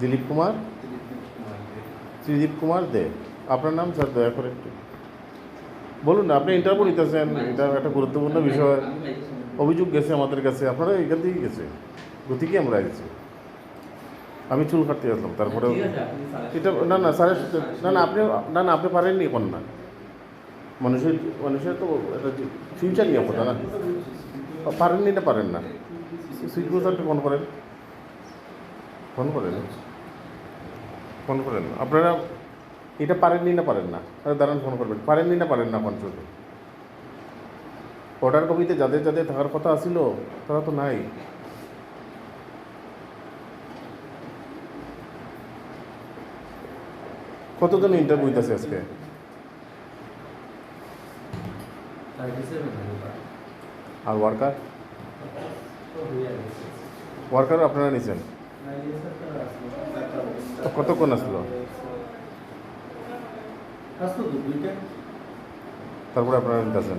দিলীপ কুমার? ত্রিদীপ কুমার দে। আপনার নাম স্যার, দয়া করে একটু। বলুন না, আপনি ইন্টারভিউ নিতেছেন, এটা একটা গুরুত্বপূর্ণ বিষয়। অভিযোগ গেছে আমাদের কাছে, আপনারা এখান থেকেই গেছে। গতিকে আমরা গেছি আমি চুল কাটতে আসলাম তারপরে এটা না না, স্যারের না না, আপনি না না, আপনি পারেননি এখন না। মানুষের মানুষের তো একটা ফিউচার নিয়ে কথা না? পারেননি না পারেন না? সুইট স্যারকে ফোন করেন। ফোন করেন। ফোন করেন। আপনারা এটা পারেননি না পারেন না? দাঁড়ান ফোন করবেন। পারেননি না পারেন না শুধু অর্ডার কপিতে যাদের যাদের থাকার কথা আসিল তারা তো নাই। কতজন ইন্টারভিউ আছে আজকে? আর ওয়ার্কার? ওয়ার্কার আপনারা নিছেন? কতক্ষণ আসলো? তারপরে আপনারা নিতেছেন?